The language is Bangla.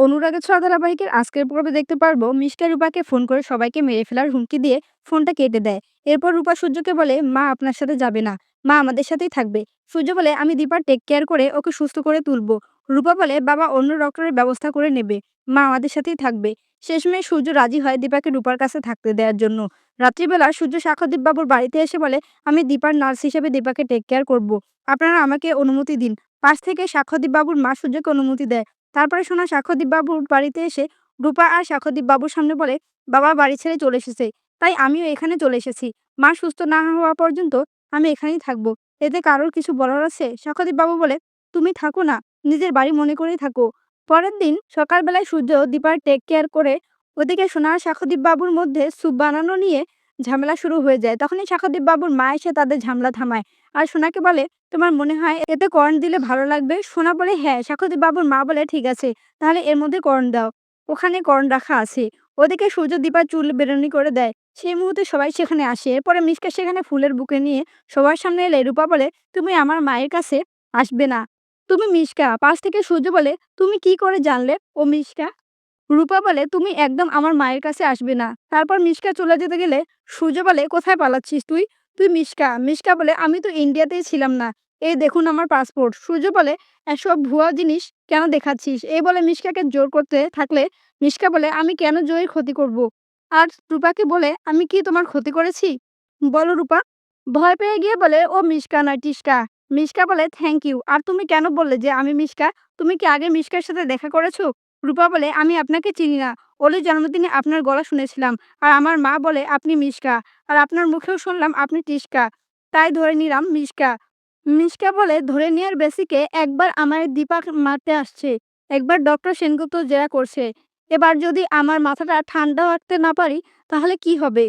অনুরাগের ছোঁয়া ধারাবাহিকের আজকের পর্বে দেখতে পারব মিষ্টা রূপাকে ফোন করে সবাইকে মেরে ফেলার হুমকি দিয়ে ফোনটা কেটে দেয়। এরপর রূপা সূর্যকে বলে, মা, আপনার সাথে যাবে না। মা আমাদের সাথেই থাকবে। সূর্য বলে, আমি দীপার টেক কেয়ার করে ওকে সুস্থ করে তুলবো। রূপা বলে, বাবা অন্য ডক্টরের ব্যবস্থা করে নেবে। মা আমাদের সাথেই থাকবে। শেষমেশ সূর্য রাজি হয় দীপাকে রূপার কাছে থাকতে দেওয়ার জন্য। রাত্রিবেলা সূর্য সাক্ষরদীপ বাবুর বাড়িতে এসে বলে, আমি দীপার নার্স হিসেবে দীপাকে টেক কেয়ার করব। আপনারা আমাকে অনুমতি দিন। পাশ থেকে সাক্ষরদীপ বাবুর মা সূর্যকে অনুমতি দেয়। তারপরে শোনা বাবুর বাড়িতে এসে রূপা আর বাবুর সামনে বলে, বাবা, বাড়ি ছেড়ে চলে এসেছে। তাই আমিও এখানে চলে এসেছি। মা সুস্থ না হওয়া পর্যন্ত আমি এখানেই থাকব। এতে কারোর কিছু বলার আছে? বাবু বলে, তুমি থাকো না। নিজের বাড়ি মনে করেই থাকো। পরের দিন সকালবেলায় সূর্য দীপার টেক কেয়ার করে ওদিকে সোনা আর বাবুর মধ্যে স্যুপ বানানো নিয়ে ঝামেলা শুরু হয়ে যায়। তখনই সাক্ষ্যদীপ বাবুর মা এসে তাদের ঝামেলা থামায়। আর সোনাকে বলে, তোমার মনে হয় এতে কর্ন দিলে ভালো লাগবে? সোনা বলে হ্যাঁ। সাক্ষ্যদীপ বাবুর মা বলে, ঠিক আছে, তাহলে এর মধ্যে কর্ন দাও। ওখানে কর্ন রাখা আছে। ওদিকে সূর্য দীপার চুল বেরোনি করে দেয়। সেই মুহূর্তে সবাই সেখানে আসে। এরপরে মিসকা সেখানে ফুলের বুকে নিয়ে সবার সামনে এলে রূপা বলে, তুমি আমার মায়ের কাছে আসবে না। তুমি মিসকা। পাশ থেকে সূর্য বলে, তুমি কি করে জানলে? ও মিসকা রূপা বলে, তুমি একদম আমার মায়ের কাছে আসবে না। তারপর মিসকা চলে যেতে গেলে সূর্য বলে, কোথায় পালাচ্ছিস তুই? তুই মিসকা মিসকা বলে, আমি তো ইন্ডিয়াতেই ছিলাম না। এই দেখুন আমার পাসপোর্ট। সূর্য বলে, এসব ভুয়া জিনিস কেন দেখাচ্ছিস? এই বলে মিসকাকে জোর করতে থাকলে মিসকা বলে, আমি কেন জয়ের ক্ষতি করব। আর রূপাকে বলে, আমি কি তোমার ক্ষতি করেছি? বলো রূপা। ভয় পেয়ে গিয়ে বলে, ও মিসকা নয় টিসকা মিসকা বলে, থ্যাংক ইউ। আর তুমি কেন বললে যে আমি মিসকা তুমি কি আগে মিসকার সাথে দেখা করেছ? রূপা বলে, আমি আপনাকে চিনি না। ওলির জন্মদিনে আপনার গলা শুনেছিলাম। আর আমার মা বলে, আপনি মিশকা। আর আপনার মুখেও শুনলাম, আপনি টিসকা। তাই ধরে নিলাম, মিশকা। মিশকা বলে, ধরে নেওয়ার বেসিকে একবার আমার দীপাক মারতে আসছে। একবার ডক্টর সেনগুপ্ত জেরা করছে। এবার যদি আমার মাথাটা ঠান্ডা রাখতে না পারি, তাহলে কি হবে?